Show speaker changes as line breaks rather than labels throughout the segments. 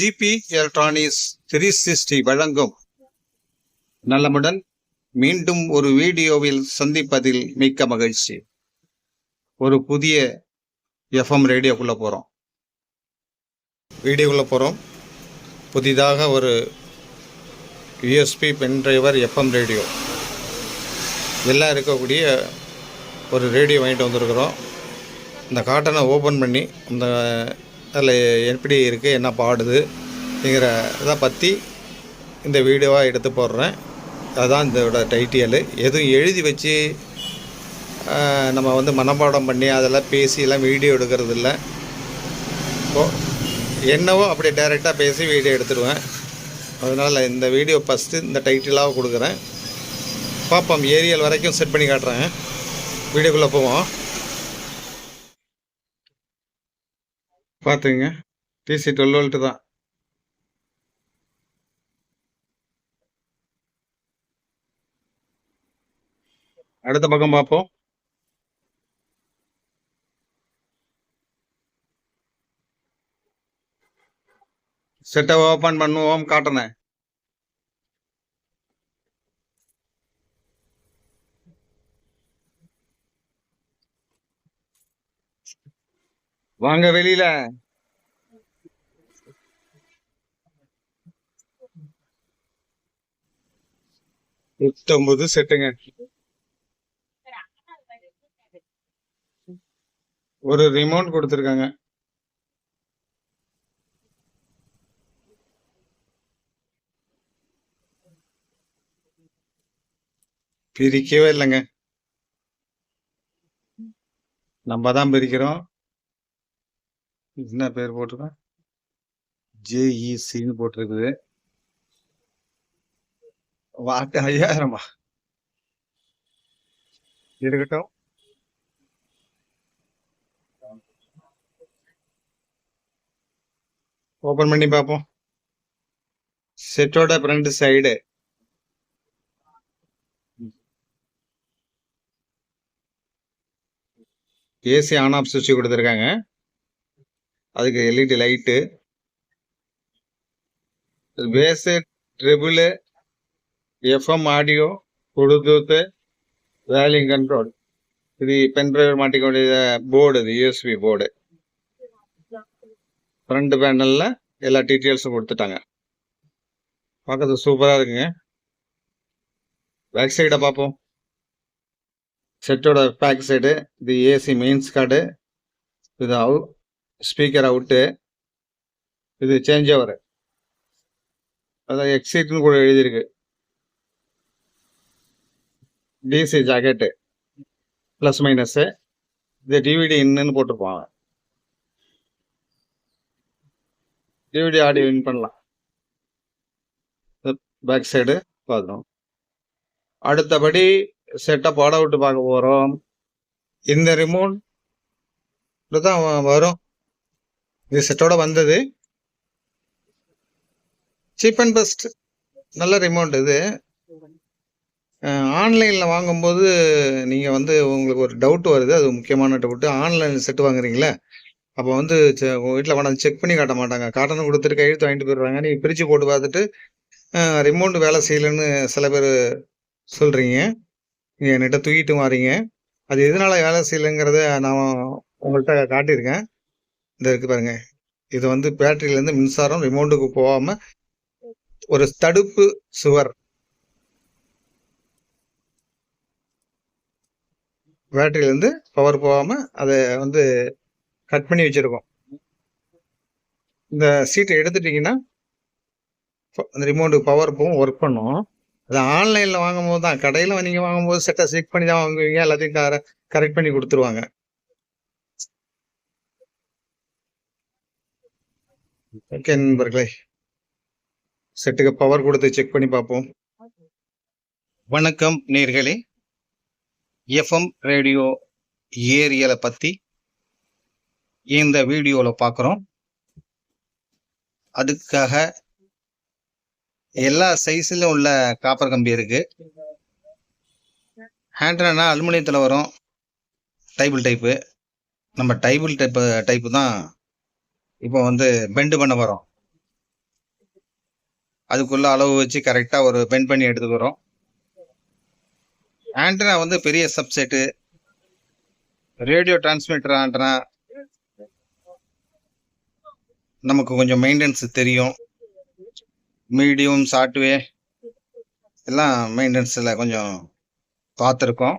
GB electronics three sixty வழங்கும். நலமுடன் மீண்டும் ஒரு வீடியோவில் சந்திப்பதில் மிக்க மகிழ்ச்சி. ஒரு புதிய எஃப்எம் ரேடியோக்குள்ளே போகிறோம் வீடியோக்குள்ளே போகிறோம் புதிதாக ஒரு USB pen driver FM radio. இதெல்லாம் இருக்கக்கூடிய ஒரு ரேடியோ வாங்கிட்டு வந்திருக்கிறோம். இந்த காட்டனை ஓப்பன் பண்ணி அந்த அதில் எப்படி இருக்குது என்ன பாடுது அப்படிங்கிற இதை பற்றி இந்த வீடியோவாக எடுத்து போடுறேன். அதுதான் இதோட டைட்டியலு எதுவும் எழுதி வச்சு நம்ம வந்து மனப்பாடம் பண்ணி அதெல்லாம் பேசி எல்லாம் வீடியோ எடுக்கிறது இல்லை. இப்போ என்னவோ அப்படி டைரெக்டாக பேசி வீடியோ எடுத்துடுவேன். அதனால் இந்த வீடியோ ஃபஸ்ட்டு இந்த டைட்டிலாக கொடுக்குறேன். பார்ப்போம் ஏரியல் வரைக்கும் செட் பண்ணி காட்டுறேன். வீடியோக்குள்ளே போவோம். பார்த்துங்க டிசி டுவெல் வோல்ட்டு தான். அடுத்த பக்கம் பார்ப்போம் செட்டை ஓப்பன் பண்ணுவோம் காட்டுனேன் வாங்க வெளியில. பத்தொன்பது செட்டுங்க. ஒரு ரிமோட் கொடுத்துருக்காங்க. பிரிக்கவே இல்லைங்க. நம்ம தான் பிரிக்கிறோம். என்ன பேர் போட்டிருக்கேன் ஜேஇசின்னு போட்டிருக்குது. வாட்டு ஐயாயிரமா? இருக்கட்டும். ஓபன் பண்ணி பார்ப்போம். செட்டோட front side AC on off சுவிட்ச் கொடுத்துருக்காங்க. அதுக்கு LED light bass treble FM audio Bluetooth valuing control இது பென் மாட்டிக்க வேண்டிய போர்டு இது யூஎஸ்பி போர்டு ஃப்ரண்ட் பேனலில் எல்லா டீட்டெயில்ஸும் கொடுத்துட்டாங்க. பார்க்கறது சூப்பராக இருக்குங்க. பேக் சைடை பார்ப்போம். செட்டோட பேக் சைடு இது ஏசி மெயின்ஸ் கார்டு இது அவு ஸ்பீக்கர் அவுட்டு இது சேஞ்ச் ஓவர் அதான் எக்ஸிட்னு கூட எழுதியிருக்கு. டிசி ஜாக்கெட்டு ப்ளஸ் மைனஸ்ஸு இது டிவிடி இன்னுன்னு போட்டிருப்பாங்க டிவிடி ஆடியோ இன் பண்ணலாம். பேக் சைடு பார்க்கணும். அடுத்தபடி செட்டை ஆட் விட்டு பார்க்க போகிறோம் இந்த ரிமோட் தான் வரும். இது செட்டோட வந்தது. சீப் அண்ட் பெஸ்ட் நல்ல ரிமோட் இது. ஆன்லைனில் வாங்கும்போது நீங்கள் வந்து உங்களுக்கு ஒரு டவுட் வருது. அது முக்கியமான டவுட்டு ஆன்லைனில் செட்டு வாங்குறீங்களே? அப்போ வந்து செ- வீட்டில் கொண்டாந்து செக் பண்ணி காட்ட மாட்டாங்க. காட்டணும் கொடுத்துட்டு கையெழுத்து வாங்கிட்டு போயிடுறாங்க. நீங்கள் பிரித்து போட்டு பார்த்துட்டு ரிமோட் வேலை செய்யலைன்னு சில பேர் சொல்கிறீங்க நீங்கள் என்கிட்ட தூக்கிட்டு மாறீங்க அது எதனால் வேலை செய்யலைங்கிறத நான் உங்கள்கிட்ட காட்டியிருக்கேன். இந்த இருக்கு பாருங்க. இது வந்து பேட்டரியிலேருந்து மின்சாரம் ரிமோட்டுக்கு போகாமல் ஒரு தடுப்பு சுவர். பேட்டரியிலேருந்து பவர் போகாமல் அதை வந்து கட் பண்ணி வச்சுருக்கோம். இந்த சீட்டை எடுத்துட்டிங்கன்னா அந்த ரிமோட்டுக்கு பவர் போகும் ஒர்க் பண்ணும். அது ஆன்லைனில் வாங்கும்போது தான் கடையில் நீங்கள் வாங்கும்போது செட்டை செக் பண்ணி தான் வாங்குவீங்க. எல்லாத்தையும் கரெக்ட் பண்ணி கொடுத்துருவாங்க. ஓகே நண்பர்களே செட்டுக்கு பவர் கொடுத்து செக் பண்ணி பார்ப்போம். வணக்கம் நேர்களே எஃப்எம் ரேடியோ ஏரியலை பற்றி இந்த வீடியோவில் பார்க்குறோம். அதுக்காக எல்லா சைஸ்லையும் உள்ள காப்பர் கம்பி இருக்குது ஹேண்ட்ரனா அலுமினியத்தில் வரும். டைபிள் டைப்பு நம்ம டைபிள் டைப்பு டைப்பு தான் இப்போ வந்து பெண்டு பண்ண போகிறோம் அதுக்குள்ள அளவு வச்சு கரெக்டாக ஒரு பெண்ட் பண்ணி எடுத்துக்கிறோம் ஆண்டனா வந்து பெரிய சப்செட்டு ரேடியோ டிரான்ஸ்மிட்டர் ஆண்டனா நமக்கு கொஞ்சம் மெயின்டெனன்ஸ் தெரியும். மீடியம் சாஃப்ட்வே எல்லாம் மெயின்டெனன்ஸில் கொஞ்சம் பார்த்துருக்கோம்.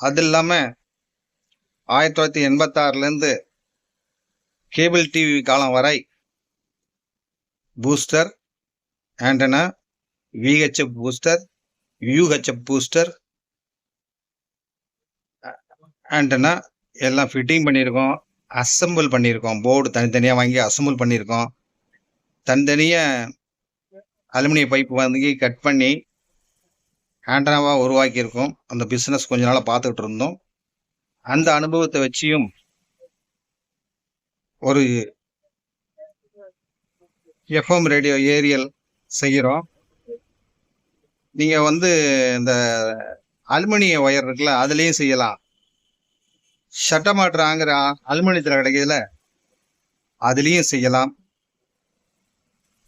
அது இல்லாமல் ஆயிரத்தி தொள்ளாயிரத்தி எண்பத்தாறுலேருந்து கேபிள் டிவி காலம் வரை booster antenna VHF booster UHF booster antenna எல்லாம் ஃபிட்டிங் பண்ணியிருக்கோம் அசெம்பிள் பண்ணியிருக்கோம் போர்டு தனித்தனியாக வாங்கி அசெம்பிள் பண்ணியிருக்கோம். தனித்தனியாக அலுமினிய பைப் வாங்கி கட் பண்ணி ஆண்டனாவாக உருவாக்கியிருக்கோம். அந்த பிஸ்னஸ் கொஞ்ச நாளாக பார்த்துக்கிட்டு இருந்தோம். அந்த அனுபவத்தை வச்சியும் ஒரு எஃப்எம் ரேடியோ ஏரியல் செய்கிறோம். நீங்கள் வந்து இந்த அலுமினிய ஒயர் இருக்குல்ல அதுலேயும் செய்யலாம். ஷட்டமாட்டுறாங்கிற அலுமினியத்தில் கிடைக்கிறதுல அதுலேயும் செய்யலாம்.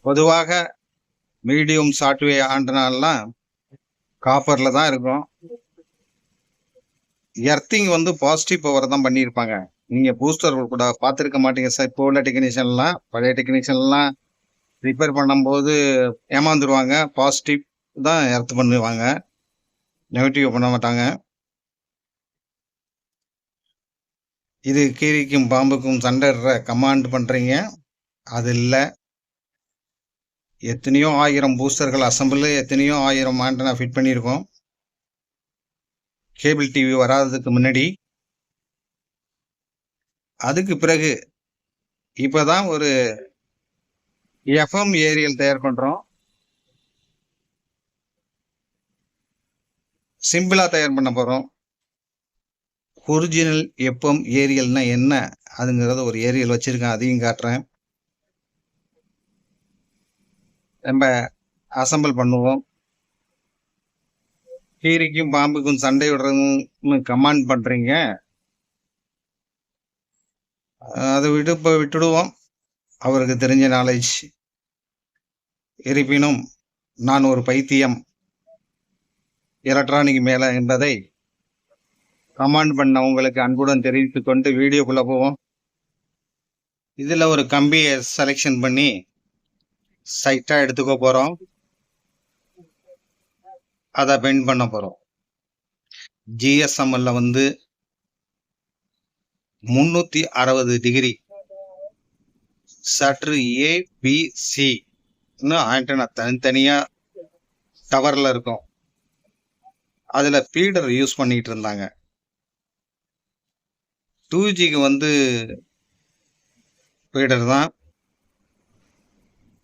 பொதுவாக மீடியம் சாட்வே ஆண்டனாலாம் காப்பரில் தான் இருக்கும். எர்த்திங் வந்து பாசிட்டிவ் பவர் தான் பண்ணியிருப்பாங்க. நீங்கள் பூஸ்டர் கூட பார்த்துருக்க மாட்டீங்க சார் இப்போ உள்ள டெக்னீஷியன்லாம் பழைய டெக்னீஷியன்லாம் ரிப்பேர் பண்ணும்போது ஏமாந்துருவாங்க. பாசிட்டிவ் தான் எர்த்து பண்ணுவாங்க. நெகட்டிவ் பண்ண மாட்டாங்க. இது கீரிக்கும் பாம்புக்கும் சண்டைடுற கமாண்ட் பண்ணுறீங்க அது இல்லை. எத்தனையோ ஆயிரம் பூஸ்டர்கள் அசம்பிள் எத்தனையோ ஆயிரம் ஆண்டனா ஃபிட் பண்ணியிருக்கோம். கேபிள் டிவி வராததுக்கு முன்னாடி அதுக்கு பிறகு இப்போதான் ஒரு எஃப்எம் ஏரியல் தயார் பண்ணுறோம் சிம்பிளாக தயார் பண்ண போகிறோம் ஒரிஜினல் எஃப்எம் ஏரியல்னா என்ன? அதுங்கிறத ஒரு ஏரியல் வச்சுருக்கேன் அதையும் காட்டுறேன். நம்ம அசம்பிள் பண்ணுவோம். கீரிக்கும் பாம்புக்கும் சண்டை விடுறதுன்னு கமாண்ட் பண்ணுறீங்க அதை விட்டு இப்போ விட்டுடுவோம். அவருக்கு தெரிஞ்ச நாலேஜ் இருப்பினும் நான் ஒரு பைத்தியம். எலக்ட்ரானிக் மேலே என்பதை கமாண்ட் பண்ண உங்களுக்கு அன்புடன் தெரிவித்து கொண்டு வீடியோக்குள்ளே போவோம். இதில் ஒரு கம்பியை செலெக்ஷன் பண்ணி சைட்டாக எடுத்துக்க போகிறோம் அதை பெயிண்ட் பண்ண போகிறோம் ஜிஎஸ்எம்எல்ல வந்து முந்நூற்றி அறுபது டிகிரி சற்று ஏபிசி ஆண்டனா தனித்தனியாக டவர்ல இருக்கும். அதில் ஃபீடர் யூஸ் பண்ணிட்டு இருந்தாங்க. டூ ஜிக்கு வந்து ஃபீடர் தான்.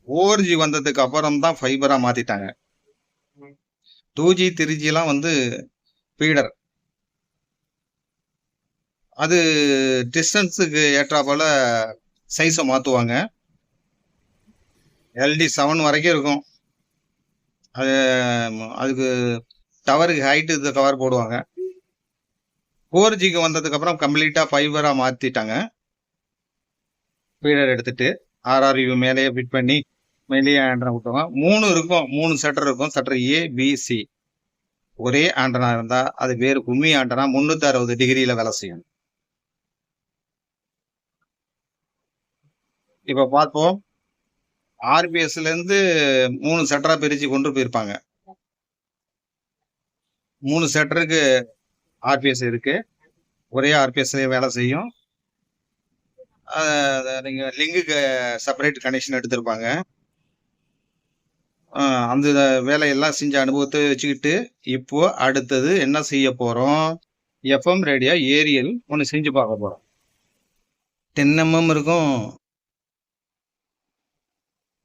ஃபோர் ஜி வந்ததுக்கு அப்புறம் தான் ஃபைபராக மாற்றிட்டாங்க டூ ஜி த்ரீ ஜிலாம் வந்து ஃபீடர் அது டிஸ்டன்ஸுக்கு ஏற்றாப்போல சைஸை மாற்றுவாங்க எல்டி செவன் வரைக்கும் இருக்கும். அது அதுக்கு டவருக்கு ஹைட்டு இது கவர் போடுவாங்க. ஃபோர் ஜிக்கு வந்ததுக்கப்புறம் கம்ப்ளீட்டாக ஃபைபராக மாற்றிட்டாங்க ஃபீடர் எடுத்துட்டு ஆர்ஆர்யூ மேலேயே ஃபிட் பண்ணி மேலேயே ஆண்டனா விட்டுருவாங்க. மூணு இருக்கும். மூணு செட்டர் இருக்கும். செட்டர் ஏ பிசி ஒரே ஆண்டனா இருந்தால் அது வேறு கும்மி ஆண்டனா முந்நூற்றி அறுபது டிகிரியில் வேலை செய்யணும் இப்போ பார்ப்போம். ஆர்பிஎஸ்லேருந்து மூணு செட்டரா பிரித்து கொண்டு போயிருப்பாங்க. மூணு செட்டருக்கு ஆர்பிஎஸ் இருக்கு. ஒரே ஆர்பிஎஸ்லேயே வேலை செய்யும். நீங்கள் லிங்குக்கு செப்பரேட் கனெக்ஷன் எடுத்திருப்பாங்க. அந்த வேலையெல்லாம் செஞ்ச அனுபவத்தை வச்சுக்கிட்டு இப்போ அடுத்தது என்ன செய்ய போகிறோம் எஃப்எம் ரேடியோ ஏரியல் ஒன்று செஞ்சு பார்க்க போகிறோம் டென் எம்எம் இருக்கும்.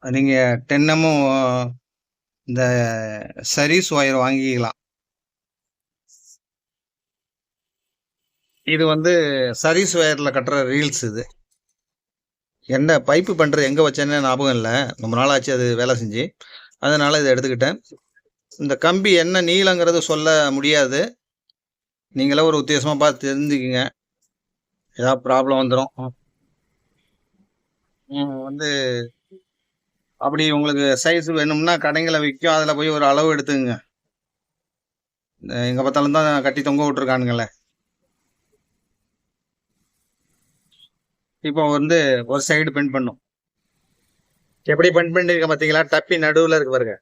நீங்கள் டென் எம்எம் இந்த சரீஸ் ஒயர் வாங்கிக்கலாம். இது வந்து சரீஸ் ஒயரில் கட்டுற ரீல்ஸ் இது. என்ன பைப்பு பண்ணுறது எங்கே வச்சேன்னு ஞாபகம் இல்லை. ரொம்ப நாள் ஆச்சு அது வேலை செஞ்சு. அதனால் இதை எடுத்துக்கிட்டேன். இந்த கம்பி என்ன நீளங்கிறது சொல்ல முடியாது. நீங்களே ஒரு உத்தேசமாக பார்த்து தெரிஞ்சுக்கிங்க. ஏதாவது ப்ராப்ளம் வந்துடும் வந்து அப்படி உங்களுக்கு சைஸ் வேணும்னா கடைங்களை விற்கும் அதில் போய் ஒரு அளவு எடுத்துங்க எங்கே பார்த்தாலும் தான் கட்டி தொங்க விட்ருக்கானுங்களே இப்போ வந்து ஒரு சைடு பெண்ட் பண்ணும். எப்படி பெண்ட் பண்ணிருக்க பார்த்தீங்களா? டப்பி நடுவில் இருக்கு பாருங்க.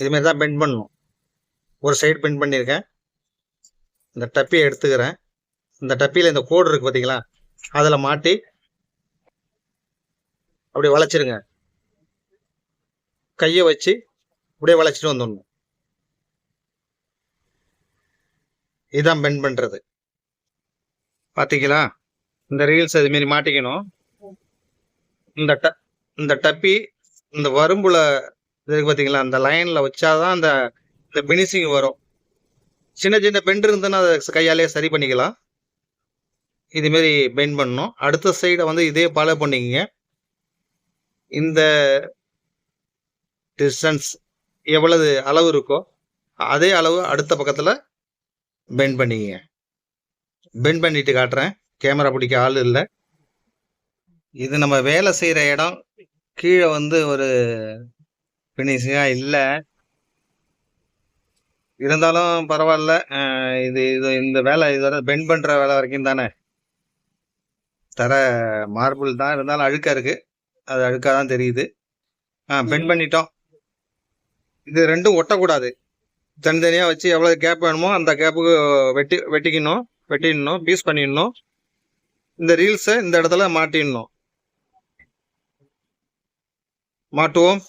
இதுமாரி தான் பெண்ட் பண்ணணும் ஒரு சைடு பெண்ட் பண்ணியிருக்கேன் இந்த டப்பியை எடுத்துக்கிறேன். இந்த டப்பியில் இந்த கோடு இருக்கு பார்த்தீங்களா? அதில் மாட்டி அப்படியே வளைச்சிருங்க. கையை வச்சு அப்படியே வளைச்சிட்டு வந்துடணும். இதுதான் பெண்ட் பண்ணுறது பார்த்தீங்களா இந்த ரீல்ஸ் அதுமாரி மாட்டிக்கணும். இந்த ட இந்த டப்பி இந்த வரும்புல இது இருக்கு பார்த்தீங்களா அந்த லைனில் வச்சாதான் அந்த இந்த பினிஷிங் வரும். சின்ன சின்ன பெண்ட் இருந்ததுன்னா அதை கையாலே சரி பண்ணிக்கலாம். இதுமாரி பெண்ட் பண்ணணும். அடுத்த சைடை வந்து இதே ஃபாலோ பண்ணிக்கங்க. இந்த டிஸ்டன்ஸ் எவ்வளவு அளவு இருக்கோ அதே அளவு அடுத்த பக்கத்தில் பெண்ட் பண்ணிக்கங்க. பெண்ட் பண்ணிட்டு காட்டுறேன். கேமரா பிடிக்க ஆள் இல்லை. இது நம்ம வேலை செய்கிற இடம். கீழே வந்து ஒரு ஃபினிஷிங்காக இல்லை. இருந்தாலும் பரவாயில்ல. இது இது இந்த வேலை இதோட பெண்ட் பண்ணுற வேலை வரைக்கும் தானே. தர மார்பிள் தான். இருந்தாலும் அழுக்காக இருக்குது அது அழுக்காக தான் தெரியுது. ஆ பெண்ட் பண்ணிட்டோம். இது ரெண்டும் ஒட்டக்கூடாது. தனித்தனியாக வச்சு எவ்வளோ கேப் வேணுமோ அந்த கேப்புக்கு வெட்டி வெட்டிக்கணும் வெட்டிடணும் பீஸ் பண்ணிடணும். இந்த ரீல்ஸை இந்த இடத்துல மாட்டிடணும். மாட்டுவோம்.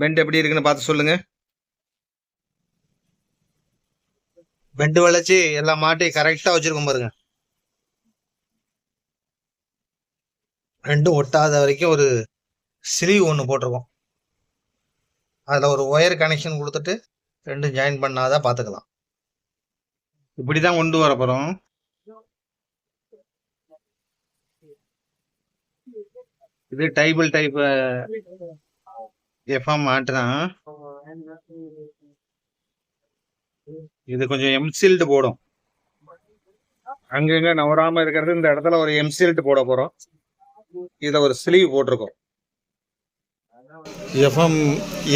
பெண்ட் எப்படி இருக்குன்னு பார்த்து சொல்லுங்க. பெண்டு வளைச்சி எல்லாம் மாட்டி கரெக்டாக வச்சிருக்கோம் பாருங்க. ரெண்டும் ஒட்டாத வரைக்கும் ஒரு ஸ்லீவ் ஒன்று போட்டிருக்கோம். அதில் ஒரு ஒயர் கனெக்ஷன் கொடுத்துட்டு ரெண்டும் ஜாயின் பண்ணாதான் பார்த்துக்கலாம் இப்படி தான் கொண்டு வர போகிறோம் இது டைபிள் டைப் எஃப்எம் மாட்டுனா இது கொஞ்சம் எம்சில்டு போடும். அங்கங்க நவராம இருக்கிறது இந்த இடத்துல ஒரு எம்சில்டு போட போறோம். இதில் ஒரு ஸ்லீவ் போட்டிருக்கோம். எஃப்எம்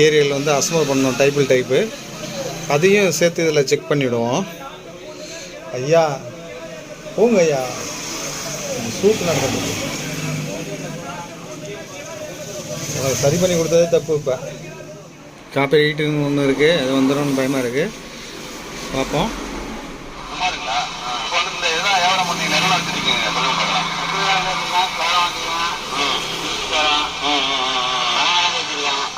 ஏரியல் வந்து அசம்பல் பண்ணோம் டைபிள் டைப்பு அதையும் சேர்த்து இதில் செக் பண்ணிவிடுவோம் ஐயா போங்க ஐயா. சூப் நடந்தது உனக்கு சரி பண்ணி கொடுத்ததே தப்பு இப்போ. காப்பி ரைட்டுன்னு ஒன்று இருக்குது அது வந்துடும் பயமாக இருக்குது பார்ப்போம்
சுமாருங்களா இப்போ வந்து இந்த இதெல்லாம் வியாபாரம் பண்ணி நிலம் வச்சிருக்கீங்க சொல்லுங்க பார்க்கலாம்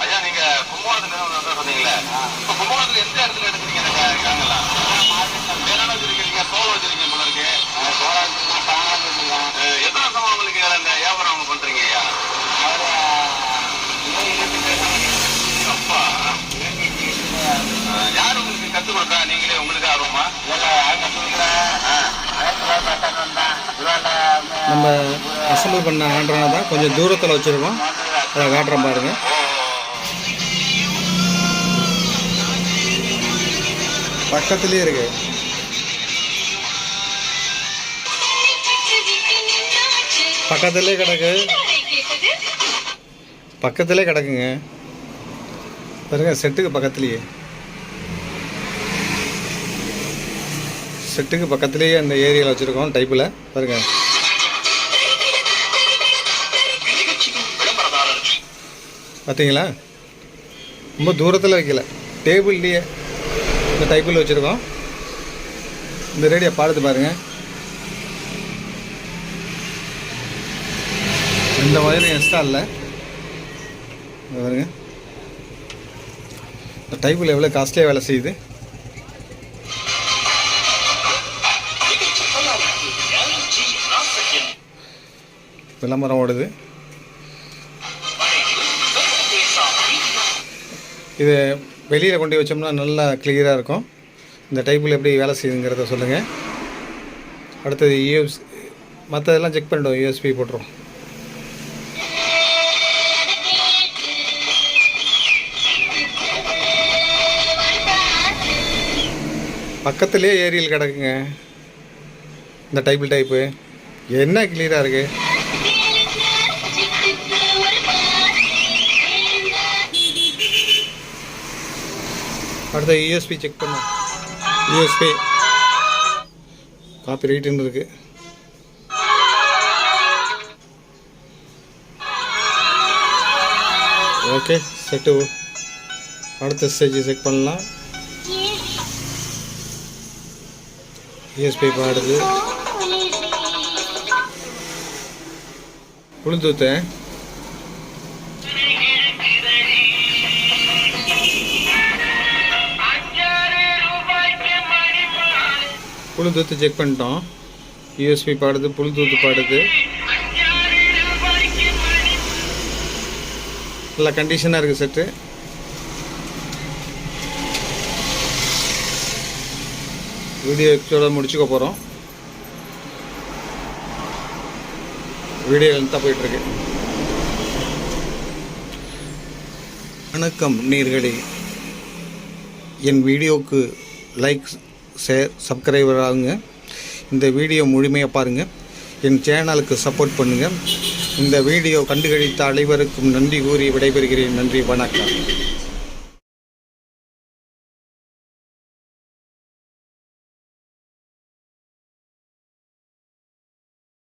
ஐயா நீங்க கும்பகோணத்துல நிலம் வந்து சொன்னீங்களே இப்போ கும்பகோணத்துல எந்த இடத்துல எடுக்கிறீங்க? கிழங்கெல்லாம் வேளாண் வச்சிருக்கீங்க சோளம் வச்சிருக்கீங்க போல இருக்கு எத்தனை வருஷமா உங்களுக்கு இந்த வியாபாரம் அவங்க பண்றீங்க ஐயா? அப்பா. யார் உங்களுக்கு கத்துக் கொடுத்தா? நீங்களே உங்களுக்கு ஆர்வமா?
நம்ம அசம்பிள் பண்ண ஆண்டனா தான் கொஞ்சம் தூரத்தில் வச்சுருக்கோம். அதை காட்டுறேன் பாருங்க. பக்கத்துலேயே இருக்கு. பக்கத்துலேயே கிடக்கு. பக்கத்துலேயே கிடக்குங்க. பாருங்க செட்டுக்கு பக்கத்துலேயே. செட்டுக்கு பக்கத்துலேயே அந்த ஏரியாவில் வச்சுருக்கோம் டைப்பில் பாருங்க. பார்த்தீங்களா ரொம்ப தூரத்தில் வைக்கல. டேபிள்லேயே இந்த டைப்பில் வச்சுருக்கோம். இந்த ரேடியோ பாடுத்து பாருங்கள் இந்த ஒயரும் எக்ஸ்ட்ரா இல்லை. பாருங்க. இந்த டைப்பில் எவ்வளோ காஸ்ட்லியாக வேலை செய்யுது. விளம்பரம் ஓடுது. இது வெளியில் கொண்டு வச்சோம்னா நல்லா கிளியராக இருக்கும். இந்த டைப்பில் எப்படி வேலை செய்யுங்கிறத சொல்லுங்கள் அடுத்தது யூஎஸ் மற்றதெல்லாம் செக் பண்ணிவிடுவோம் யூஎஸ்பி போட்டுரும் பக்கத்துலேயே ஏரியல் கிடக்குங்க. இந்த டைப்பில் டைப்பு என்ன கிளியராக இருக்குது அடுத்த யூஎஸ்பி செக் பண்ணு. யூஎஸ்பி காப்பி ரைட்டுன்னு இருக்கு. ஓகே செட்டு அடுத்த ஸ்டேஜ் செக் பண்ணலாம். யூஎஸ்பி பாடுது. புழு தூத்து செக் பண்ணிட்டோம். யூஎஸ்பி பாடுது புழு தூத்து பாடுது. நல்லா கண்டிஷனாக இருக்குது செட்டு வீடியோ எபிசோட முடிச்சுக்க போகிறோம் வீடியோ லென்த்தாக போயிட்டுருக்கு. வணக்கம் நீர்களே. என் வீடியோவுக்கு லைக் ஷேர் சப்ஸ்கிரைபர் ஆகுங்க இந்த வீடியோ முழுமையாக பாருங்கள் என் சேனலுக்கு சப்போர்ட் பண்ணுங்கள் இந்த வீடியோ கண்டுகளித்த அனைவருக்கும் நன்றி கூறி விடைபெறுகிறேன். நன்றி வணக்கம்.